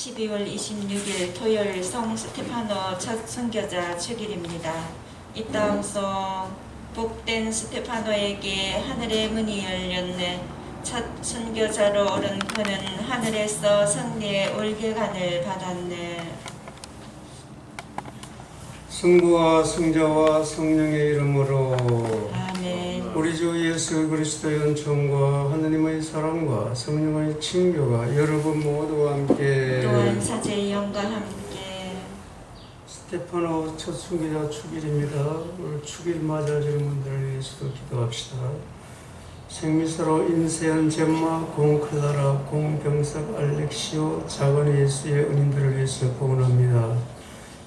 12월 26일 토요일 성 스테파노 첫 선교자 축일입니다. 이따om소 복된 스테파노에게 하늘의 문이 열렸네. 첫 선교자로 오른 그는 하늘에서 승리의 올개관을 받았네. 성부와 성자와 성령의 이름으로. 우리 주 예수 그리스도의 은총과 하느님의 사랑과 성령의 친교가 여러분 모두와 함께 또한 사제의 영과 함께 스테파노 첫 순교자 축일입니다. 오늘 축일 맞아주는 분들을 위해서도 기도합시다. 생미사로 임세연 젬마 공클라라 공병석 알렉시오 작은 예수의 은인들을 위해서 복원합니다.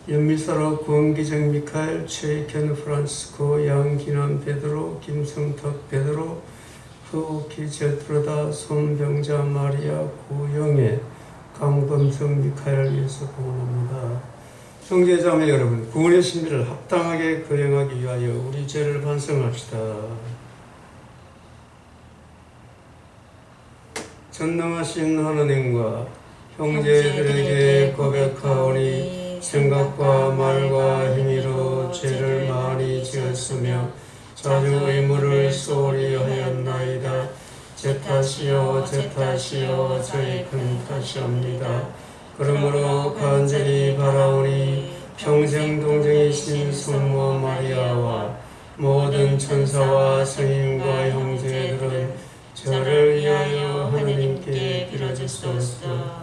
연미사로 구원기정 미카엘 최익현 프란스코 양기남 베드로 김성탁 베드로 흐옥기 제트로다 손병자 마리아 구영애 강범성 미카엘 위해서 복원합니다. 형제자매 여러분, 구원의 신비를 합당하게 거행하기 위하여 우리 죄를 반성합시다. 전능하신 하나님과 형제들에게 고백하오니 생각과 말과 행위로 죄를 많이 지었으며 자주 의무를 소홀히 하였나이다. 제 탓이요 제 탓이요 저의 큰 탓이옵니다. 그러므로 간절히 바라오니 평생 동정이신 성모 마리아와 모든 천사와 성인과 형제들은 저를 위하여 하나님께 빌어주소서.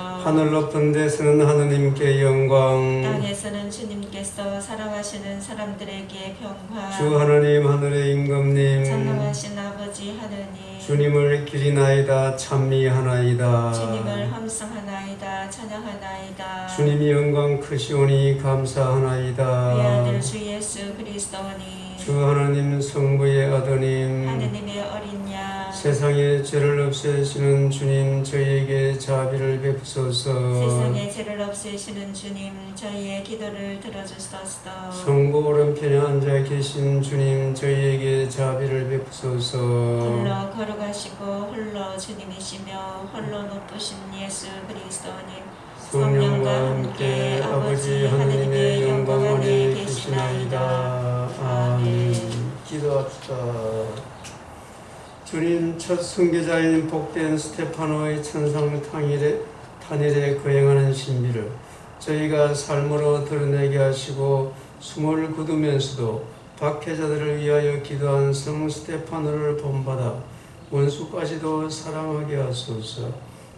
하늘 높은 데서는 하느님께 영광. 땅에서는 주님께서 사랑하시는 사람들에게 평화. 주 하나님 하늘의 임금님. 전능하신 아버지 하느님. 주님을 기리나이다 찬미하나이다. 주님을 함성하나이다 찬양하나이다. 주님이 영광 크시오니 감사하나이다. 우리 아들 주 예수 그리스도니 주 하나님 성부의 아드님 하느님의 어린 양 세상의 죄를 없애시는 주님 저희에게 자비를 베푸소서. 세상의 죄를 없애시는 주님 저희의 기도를 들어주소서. 성부 오른편에 앉아 계신 주님 저희에게 자비를 베푸소서. 홀로 걸어가시고 홀로 주님이시며 홀로 높으신 예수 그리스도님 성령과 함께 아버지 하나님의 영광 안에 계시나이다. 아멘. 기도합시다. 주님 첫 순교자인 복된 스테파노의 천상 탕일에 탄일에 거행하는 신비를 저희가 삶으로 드러내게 하시고 숨을 굳으면서도 박해자들을 위하여 기도한 성 스테파노를 본받아 원수까지도 사랑하게 하소서.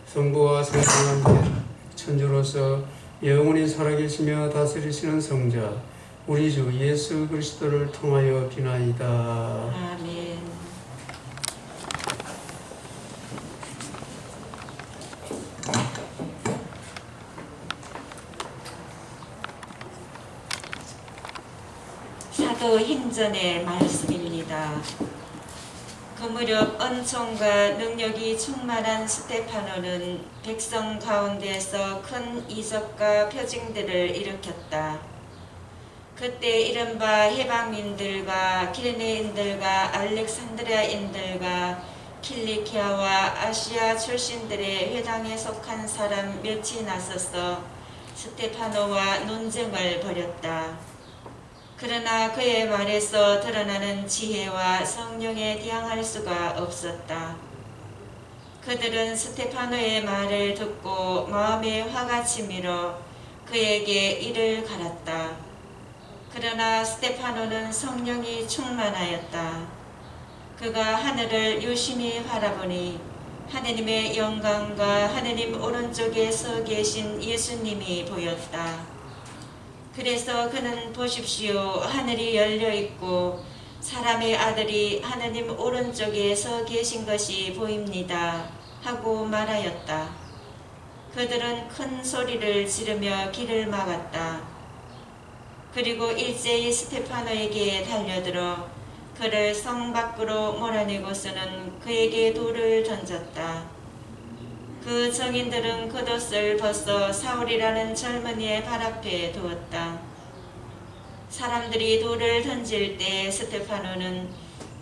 성부와 성령한테 천주로서 영원히 살아계시며 다스리시는 성자 우리 주 예수 그리스도를 통하여 비나이다. 아멘. 사도 힘전의 말씀입니다. 그 무렵 은총과 능력이 충만한 스테파노는 백성 가운데서 큰 이적과 표징들을 일으켰다. 그때 이른바 해방민들과 기르네인들과 알렉산드리아인들과 킬리키아와 아시아 출신들의 회당에 속한 사람 몇이 나서서 스테파노와 논쟁을 벌였다. 그러나 그의 말에서 드러나는 지혜와 성령에 대항할 수가 없었다. 그들은 스테파노의 말을 듣고 마음에 화가 치밀어 그에게 이를 갈았다. 그러나 스테파노는 성령이 충만하였다. 그가 하늘을 유심히 바라보니 하느님의 영광과 하느님 오른쪽에 서 계신 예수님이 보였다. 그래서 그는 보십시오 하늘이 열려 있고 사람의 아들이 하느님 오른쪽에 서 계신 것이 보입니다 하고 말하였다. 그들은 큰 소리를 지르며 길을 막았다. 그리고 일제히 스테파노에게 달려들어 그를 성 밖으로 몰아내고 서는 그에게 돌을 던졌다. 그 정인들은 겉옷을 벗어 사울이라는 젊은이의 발 앞에 두었다. 사람들이 돌을 던질 때 스테파노는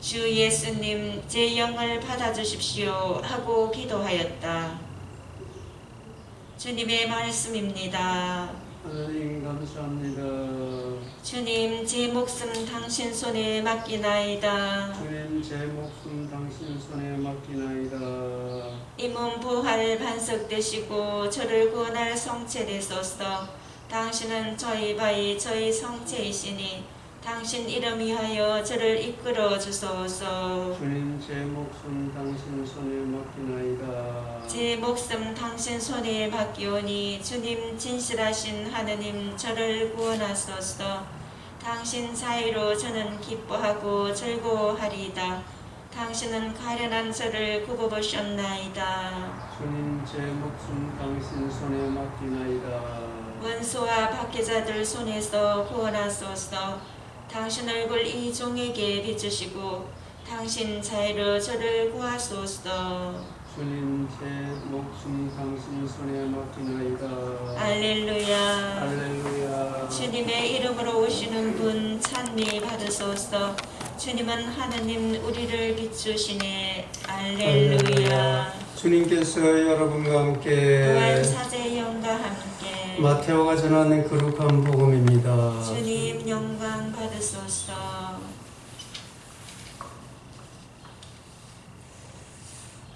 주 예수님 제 영을 받아주십시오 하고 기도하였다. 주님의 말씀입니다. 하나님 감사합니다. 주님 제 목숨 당신 손에 맡기나이다. 주님 제 목숨 당신 손에 맡기나이다. 이 몸 부활 반석 되시고 저를 구원할 성체 되소서. 당신은 저희 바위 저희 성체이시니 당신 이름 위하여 저를 이끌어 주소서. 주님 제 목숨 당신 손에 맡기나이다. 제 목숨 당신 손에 맡기오니 주님 진실하신 하느님 저를 구원하소서. 당신 사이로 저는 기뻐하고 즐거워하리이다. 당신은 가련한 저를 굽어보셨나이다. 주님 제 목숨 당신 손에 맡기나이다. 원수와 박해자들 손에서 구원하소서. 당신 얼굴 이 종에게 비추시고 당신 자유로 저를 구하소서. 주님 제 목숨 당신 손에 맡기나이다. 알렐루야. 할렐루야. 주님의 이름으로 오시는 분 찬미 받으소서. 주님은 하느님 우리를 비추시네. 알렐루야. 주님께서 여러분과 부활 함께 사제 영과 함께 마테오가 전하는 거룩한 복음입니다. 주님 영광 받으소서.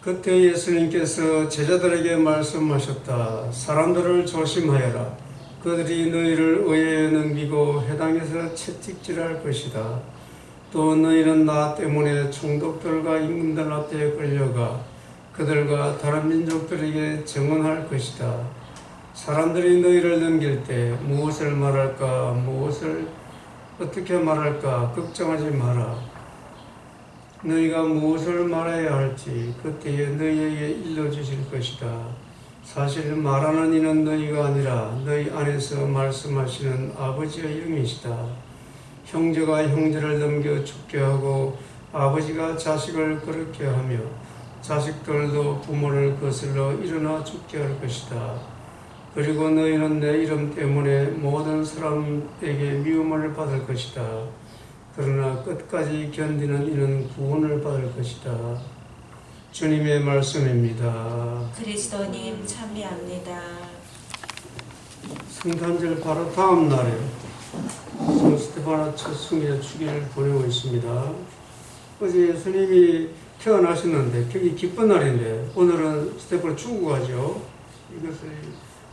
그때 예수님께서 제자들에게 말씀하셨다. 사람들을 조심하여라. 그들이 너희를 의회에 넘기고 해당에서 채찍질할 것이다. 또 너희는 나 때문에 총독들과 임금들 앞에 끌려가 그들과 다른 민족들에게 증언할 것이다. 사람들이 너희를 넘길 때 무엇을 말할까, 무엇을 어떻게 말할까 걱정하지 마라. 너희가 무엇을 말해야 할지 그때에 너희에게 일러주실 것이다. 사실 말하는 이는 너희가 아니라 너희 안에서 말씀하시는 아버지의 영이시다. 형제가 형제를 넘겨 죽게 하고 아버지가 자식을 그렇게 하며 자식들도 부모를 거슬러 일어나 죽게 할 것이다. 그리고 너희는 내 이름 때문에 모든 사람에게 미움을 받을 것이다. 그러나 끝까지 견디는 이는 구원을 받을 것이다. 주님의 말씀입니다. 그리스도님 참배합니다. 성탄절 바로 다음 날에 성 스테파나 첫 승리의 축일을 보내고 있습니다. 어제 예수님이 태어나셨는데 굉장히 기쁜 날인데 오늘은 스테파나 죽고 가죠. 이것을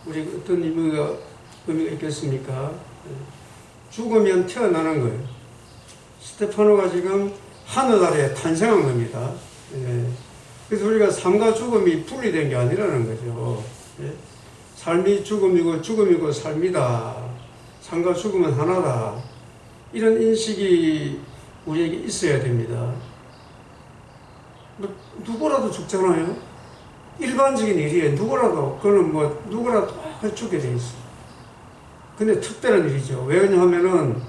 우리 어떤 의미가, 의미가 있겠습니까? 죽으면 태어나는 거예요. 스테파노가 지금 하늘 아래 탄생한 겁니다. 예. 그래서 우리가 삶과 죽음이 분리된 게 아니라는 거죠. 예. 삶이 죽음이고 죽음이고 삶이다. 삶과 죽음은 하나다. 이런 인식이 우리에게 있어야 됩니다. 뭐 누구라도 죽잖아요. 일반적인 일이에요. 누구라도 그거는 뭐 누구라도 다 죽게 돼 있어. 근데 특별한 일이죠. 왜 그러냐면은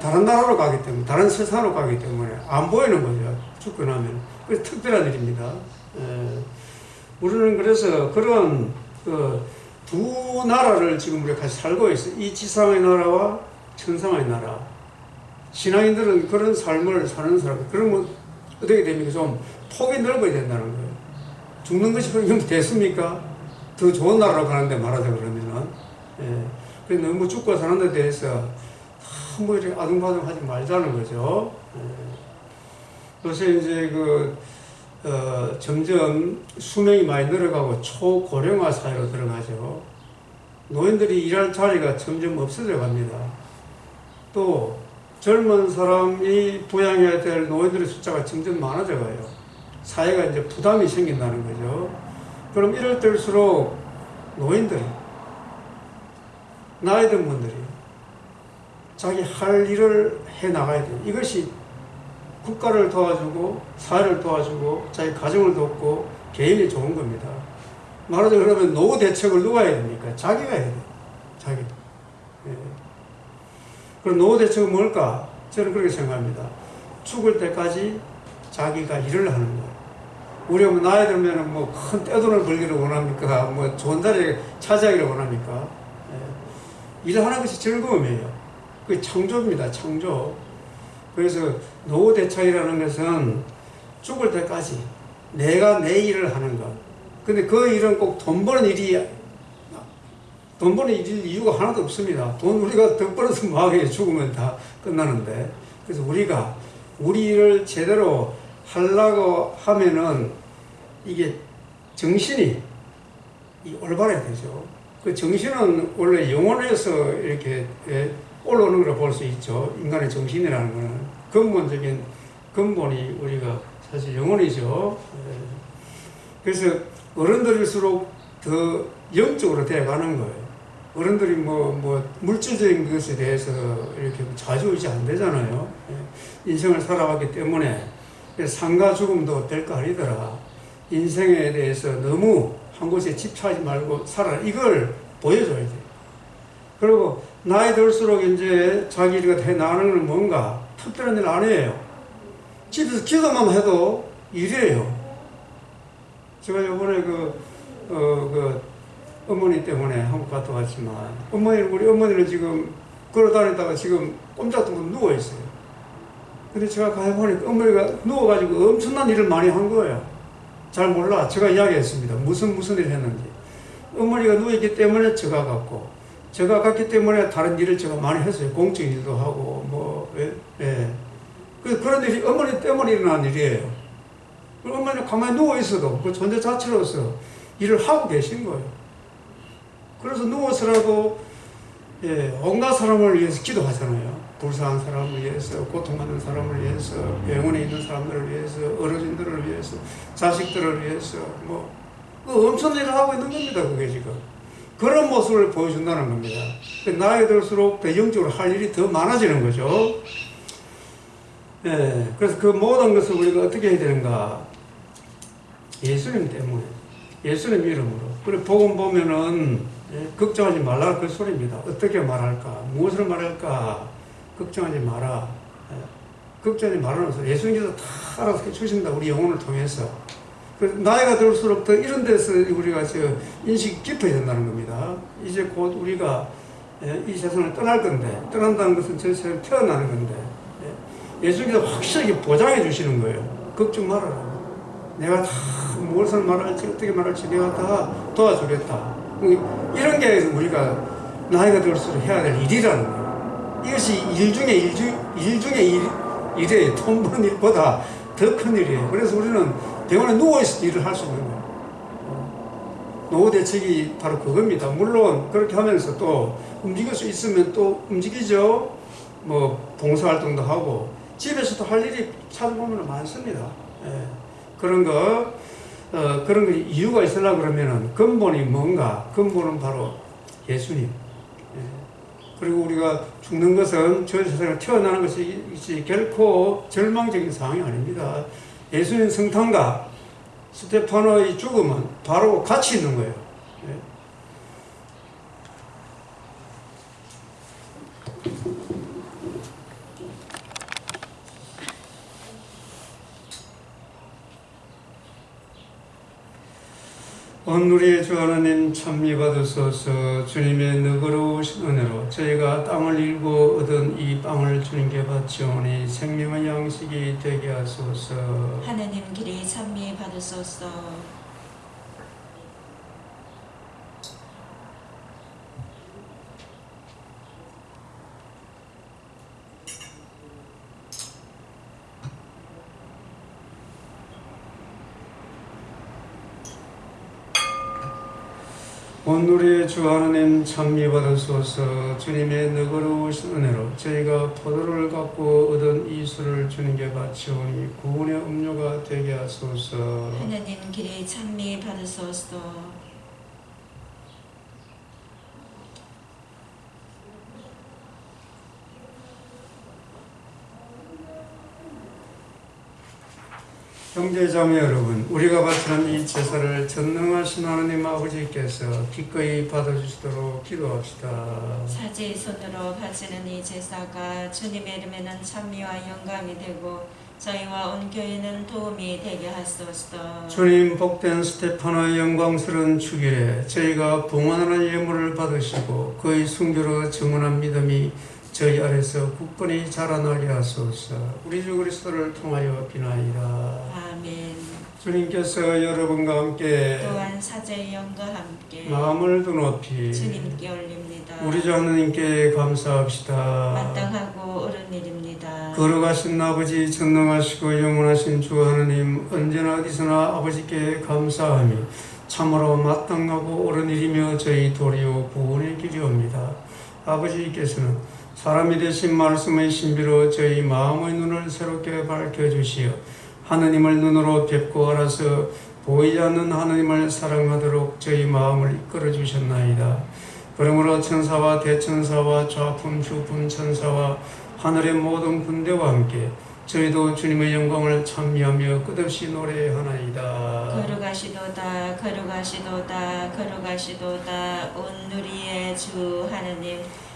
다른 나라로 가기 때문에 다른 세상으로 가기 때문에 안 보이는 거죠. 죽고 나면 그래서 특별한 일입니다. 예. 우리는 그래서 그런 그 두 나라를 지금 우리가 같이 살고 있어요. 이 지상의 나라와 천상의 나라. 신앙인들은 그런 삶을 사는 사람, 그런 거 어떻게 됩니까? 좀 폭이 넓어야 된다는 거예요. 죽는 것이 그럼 됐습니까? 더 좋은 나라로 가는데 말하자 그러면은. 예. 그래서 너무 죽고 사는 데 대해서 뭐 이렇게 아둥바둥 하지 말자는 거죠. 예. 요새 이제 그, 어, 점점 수명이 많이 늘어가고 초고령화 사회로 들어가죠. 노인들이 일할 자리가 점점 없어져 갑니다. 또 젊은 사람이 부양해야 될 노인들의 숫자가 점점 많아져 가요. 사회가 이제 부담이 생긴다는 거죠. 그럼 이럴 때일수록 노인들이, 나이 든 분들이 자기 할 일을 해 나가야 돼요. 이것이 국가를 도와주고 사회를 도와주고 자기 가정을 돕고 개인이 좋은 겁니다. 말하자면 그러면 노후 대책을 누가 해야 됩니까? 자기가 해야 돼요. 자기. 예. 그럼 노후 대책은 뭘까? 저는 그렇게 생각합니다. 죽을 때까지 자기가 일을 하는 거예요. 우리가 뭐 나이 들면 뭐큰 떼돈을 벌기를 원합니까? 뭐 좋은 자리에 차지하기를 원합니까? 예. 일하는 것이 즐거움이에요. 그 창조입니다. 창조. 그래서 노후 대창이라는 것은 죽을 때까지 내가 내 일을 하는 것. 근데 그 일은 꼭 돈 버는 일이 돈 버는 일 이유가 하나도 없습니다. 돈 우리가 더 벌어서 뭐하게 죽으면 다 끝나는데. 그래서 우리가 우리 일을 제대로 하려고 하면은 이게 정신이 이 올바라야 되죠. 그 정신은 원래 영혼에서 이렇게 예, 올라오는 걸 볼 수 있죠. 인간의 정신이라는 거는 근본적인 근본이 우리가 사실 영혼이죠. 예. 그래서 어른들일수록 더 영적으로 되어가는 거예요. 어른들이 뭐, 뭐, 물질적인 것에 대해서 이렇게 좌지우지 안 되잖아요. 예. 인생을 살아왔기 때문에 상가 죽음도 별거 아니더라. 인생에 대해서 너무 한 곳에 집착하지 말고 살아라. 이걸 보여줘야 돼. 그리고 나이 들수록 이제 자기 일가 해 나가는 건 뭔가 특별한 일 아니에요. 집에서 기도만 해도 일이에요. 제가 이번에 그, 어, 그, 어머니 때문에 한국 갔다 왔지만, 어머니, 우리 어머니는 지금 걸어 다니다가 지금 꼼짝도 못 누워있어요. 근데 제가 가보니까 어머니가 누워가지고 엄청난 일을 많이 한 거예요. 잘 몰라. 제가 이야기했습니다. 무슨 무슨 일을 했는지. 어머니가 누워있기 때문에 제가 갔고, 제가 갔기 때문에 다른 일을 제가 많이 했어요. 공적 일도 하고, 뭐, 예, 예. 그, 그런 일이 어머니 때문에 일어난 일이에요. 그 어머니는 가만히 누워있어도 그 존재 자체로서 일을 하고 계신 거예요. 그래서 누워서라도, 예, 온갖 사람을 위해서 기도하잖아요. 불쌍한 사람을 위해서, 고통받는 사람을 위해서, 병원에 있는 사람들을 위해서, 어르신들을 위해서, 자식들을 위해서, 뭐, 그 엄청난 일을 하고 있는 겁니다, 그게 지금. 그런 모습을 보여준다는 겁니다. 그 나이 들수록 더 영적으로 할 일이 더 많아지는 거죠. 예, 그래서 그 모든 것을 우리가 어떻게 해야 되는가? 예수님 때문에, 예수님 이름으로. 그리고 복음 보면은, 예, 걱정하지 말라 그 소리입니다. 어떻게 말할까? 무엇을 말할까? 걱정하지 마라. 예, 걱정하지 말아서 예수님께서 다 알아서 해주신다. 우리 영혼을 통해서. 그 나이가 들수록 더 이런 데서 우리가 저 인식이 깊어진다는 겁니다. 이제 곧 우리가 예, 이 세상을 떠날 건데, 떠난다는 것은 저 세상에 태어나는 건데, 예, 예수님께서 확실하게 보장해 주시는 거예요. 걱정 말아라. 내가 다 무엇을 말할지, 어떻게 말할지 내가 다 도와주겠다. 이런 게 우리가 나이가 들수록 해야 될 일이라는 거예요. 이것이 일 중에 일, 중, 일 중에 일, 일이에요. 돈 버는 일보다 더 큰 일이에요. 그래서 우리는 병원에 누워있을 때 일을 할 수 있는 거예요. 노후 대책이 바로 그겁니다. 물론 그렇게 하면서 또 움직일 수 있으면 또 움직이죠. 뭐 봉사활동도 하고 집에서도 할 일이 찾아보면 많습니다. 예. 그런 거 어, 그런 거 이유가 있으려 그러면은 근본이 뭔가 근본은 바로 예수님. 예. 그리고 우리가 죽는 것은 저 세상에 태어나는 것이 결코 절망적인 상황이 아닙니다. 예수님 성탄과 스테파노의 죽음은 바로 같이 있는 거예요. 예. 오늘의 주 하나님 참미 받으소서 주님의 너그러우신 은혜로 저희가 땅을 일고 얻은 이 빵을 주님께 바치오니 생명의 양식이 되게 하소서 하나님 길이 찬미 받으소서. 오늘의 주 하나님 참미 받으소서 주님의 너그러우신 은혜로 저희가 포도를 갖고 얻은 이 술을 주님께 바치오니 구원의 음료가 되게 하소서 하나님 길이 찬미 받으소서. 형제자매 여러분, 우리가 바치는 이 제사를 전능하신 하나님 아버지께서 기꺼이 받아주시도록 기도합시다. 사지 손으로 바치는 이 제사가 주님의 이름에는 찬미와 영광이 되고 저희와 온 교회는 도움이 되게 하소서. 주님 복된 스테파노의 영광스러운 주길에 저희가 봉헌하는 예물을 받으시고 그의 순교로 증언한 믿음이 저희 아래서 굳건히 자라나게 하소서. 우리 주 그리스도를 통하여 비나이다. 아멘. 주님께서 여러분과 함께 또한 사제의 영과 함께 마음을 두 높이 주님께 올립니다. 우리 주 하나님께 감사합시다. 마땅하고 옳은 일입니다. 걸어가신 아버지 전능하시고 영원하신 주 하나님 언제나 어디서나 아버지께 감사함이 참으로 마땅하고 옳은 일이며 저희 도리요 구원의 길이옵니다. 아버지께서는 사람이 되신 말씀의 신비로 저희 마음의 눈을 새롭게 밝혀주시어 하느님을 눈으로 뵙고 알아서 보이지 않는 하느님을 사랑하도록 저희 마음을 이끌어 주셨나이다. 그러므로 천사와 대천사와 좌품 주품 천사와 하늘의 모든 군대와 함께 저희도 주님의 영광을 찬미하며 끝없이 노래하나이다. 거룩하시도다 거룩하시도다 거룩하시도다 온 누리의 주 하느님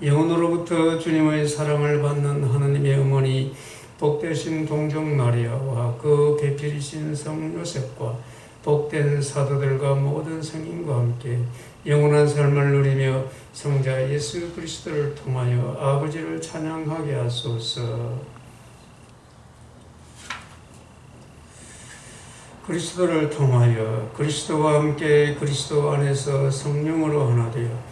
영혼으로부터 주님의 사랑을 받는 하나님의 어머니 복되신 동정 마리아와 그 배필이신 성 요셉과 복된 사도들과 모든 성인과 함께 영원한 삶을 누리며 성자 예수 그리스도를 통하여 아버지를 찬양하게 하소서. 그리스도를 통하여 그리스도와 함께 그리스도 안에서 성령으로 하나 되어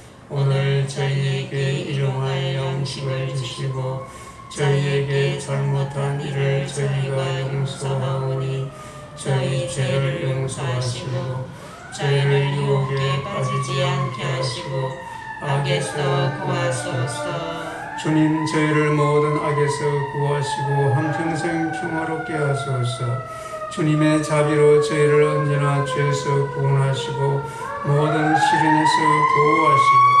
오늘 저희에게 일용할 양식을 주시고 저희에게 잘못한 일을 저희가 용서하오니 저희 죄를 용서하시고 저희를 유혹에 빠지지 않게 하시고 악에서 구하소서. 주님 저희를 모든 악에서 구하시고 한평생 평화롭게 하소서. 주님의 자비로 저희를 언제나 죄에서 구원하시고 모든 시련에서 보호하시고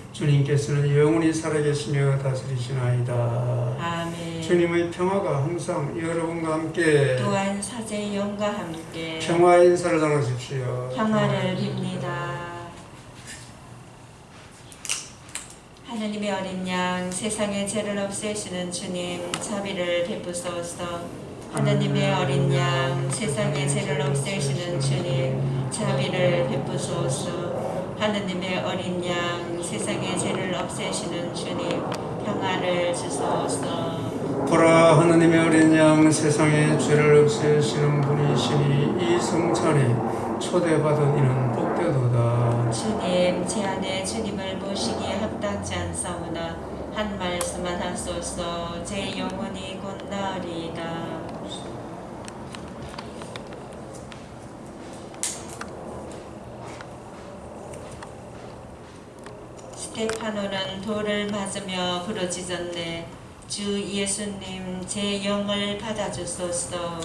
주님께서는 영원히 살아계시며 다스리시나이다. 아멘. 주님의 평화가 항상 여러분과 함께. 또한 사제 영과 함께. 평화의 인사를 전하십시오. 평화를 빕니다. 하느님의 어린 양 세상의 죄를 없애시는 주님 자비를 베푸소서. 하느님의 어린 양 세상의 죄를 없애시는 주님 자비를 베푸소서 하느님의 어린 양 세상의 죄를 없애시는 주님 평화를 주소서. 보라 하느님의 어린 양 세상의 죄를 없애시는 분이시니 이 성찬에 초대받은 이는 복되도다. 주님 제 안에 주님을 모시기에 합당치 않사오나 한 말씀만 하소서. 제 영혼이 곧 나으리이다 스테파노는 돌을 맞으며 부러지졌네. 주 예수님 제 영을 받아주소서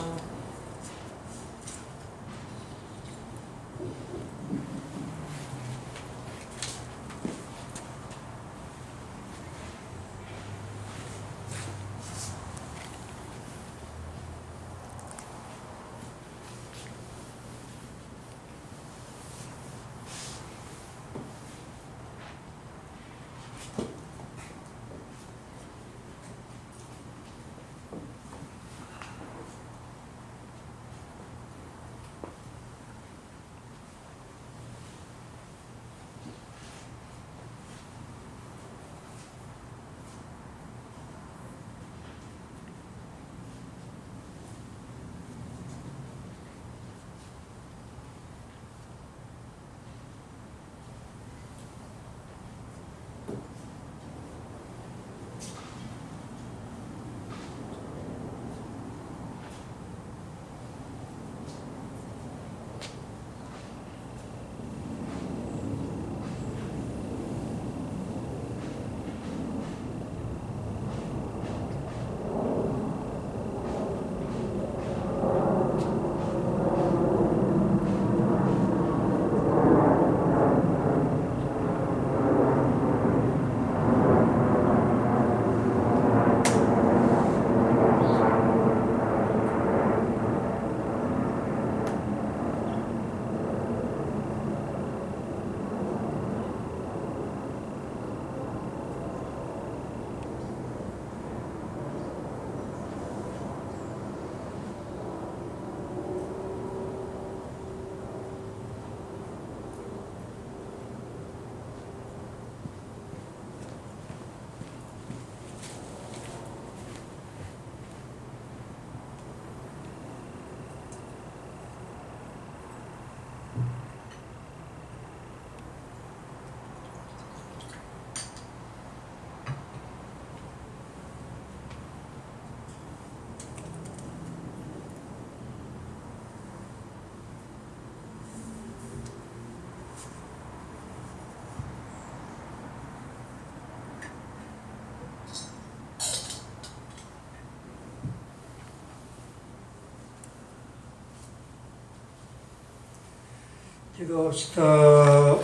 기도합시다.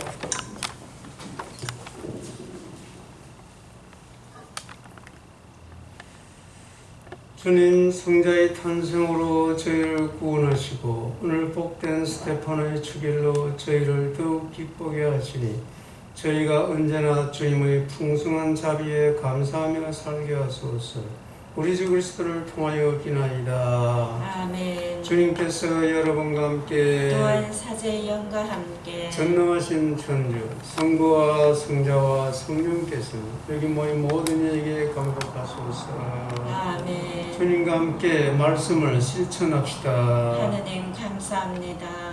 주님 성자의 탄생으로 저희를 구원하시고 오늘 복된 스테파노의 축일로 저희를 더욱 기쁘게 하시니 저희가 언제나 주님의 풍성한 자비에 감사하며 살게 하소서 우리 주 그리스도를 통하여 비나이다. 아멘. 주님께서 여러분과 함께 또한 사제의 영과 함께 전능하신 천주 성부와 성자와 성령께서 여기 모인 모든 이에게 감독하소서. 아멘. 주님과 함께 말씀을 실천합시다. 하느님 감사합니다.